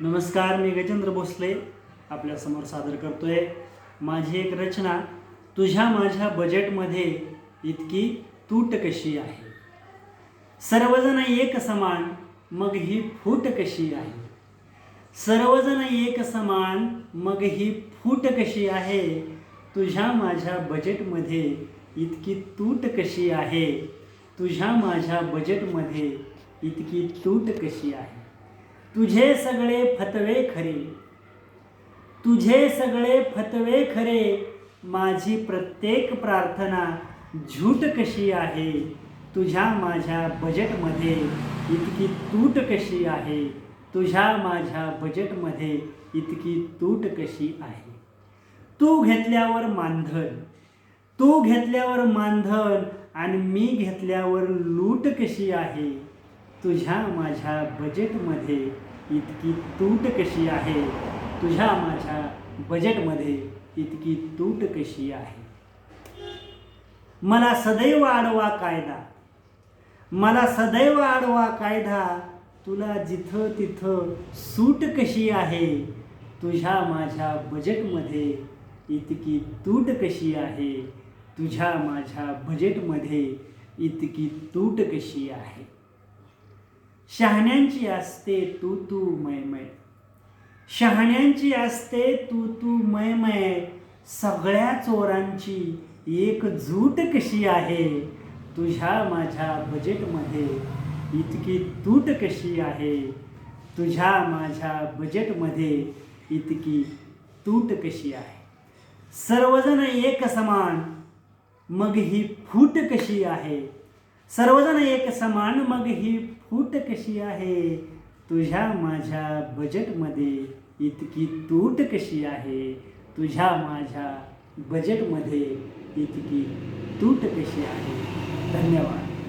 नमस्कार मी गजेंद्र भोसले आपल्यासमोर सादर करतो आहे माझी एक रचना तुझ्या माझ्या बजेटमध्ये इतकी तूट कशी आहे? सर्वजण एक समान मग ही फूट कशी आहे? सर्वजण एक समान मग ही फूट कशी आहे? तुझ्या माझ्या बजेटमध्ये इतकी तूट कशी आहे? तुझ्या माझ्या बजेटमध्ये इतकी तूट कशी आहे? तुझे सगळे फतवे खरे. तुझे सगळे फतवे खरे. माझी प्रत्येक प्रार्थना झूट कशी आहे? तुझ्या माझ्या बजेटमध्ये इतकी तूट कशी आहे? तुझ्या माझ्या बजेटमध्ये इतकी तूट कशी आहे? तू घेतल्यावर मानधन तू घेतल्यावर मानधन आणि मी घेतल्यावर लूट कशी आहे? तुझ्या माझ्या बजेटमध्ये इतकी तूट कशी आहे? तुझ्या माझ्या बजेटमध्ये इतकी तूट कशी आहे? मला सदैव आडवा कायदा मला सदैव आडवा कायदा तुला जिथं तिथं सूट कशी आहे? तुझ्या माझ्या बजेटमध्ये इतकी तूट कशी आहे? तुझ्या माझ्या बजेटमध्ये इतकी तूट कशी आहे? शहाण्यांची असते तू तू मयमय शहाण्यांची असते तू तू मयमय सगळ्या चोरांची एक जूट कशी आहे? तुझ्या माझ्या बजेटमध्ये इतकी तूट कशी आहे? तुझ्या माझ्या बजेटमध्ये इतकी तूट कशी आहे? सर्वजण एक समान. मग ही फूट कशी आहे? सर्वजण एक समान. मग ही फूट कशी आहे? तुझ्या माझ्या बजेटमध्ये इतकी तूट कशी आहे? तुझ्या माझ्या बजेटमध्ये इतकी तूट कशी आहे? धन्यवाद.